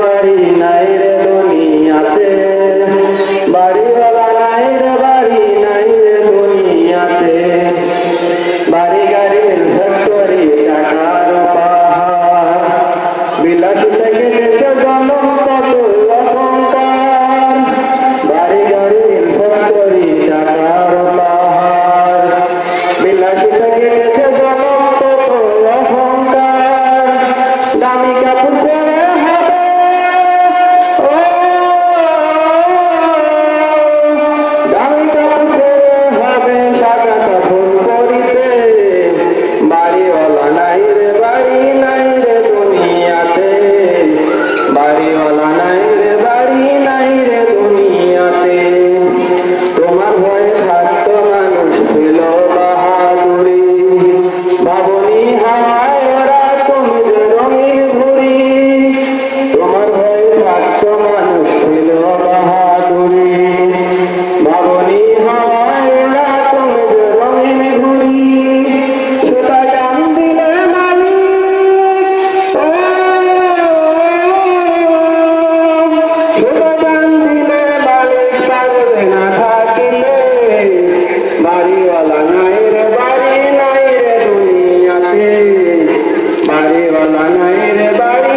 বাড়ি নাই রে দুনিয়াতে। বাড়িওয়ালা নাই রে, বাড়ি নাই রে বাড়ি গাড়ির টাকার পাহাড়। বিলাস থেকে দেশে জনম, কত বাড়ি গাড়ির ফ্যাক্টরি, টাকার পাহাড়। বিলাস থেকে দেশে জনম, কত অহংকার। দামি কাপড় গলা নাই রে বাড়ি।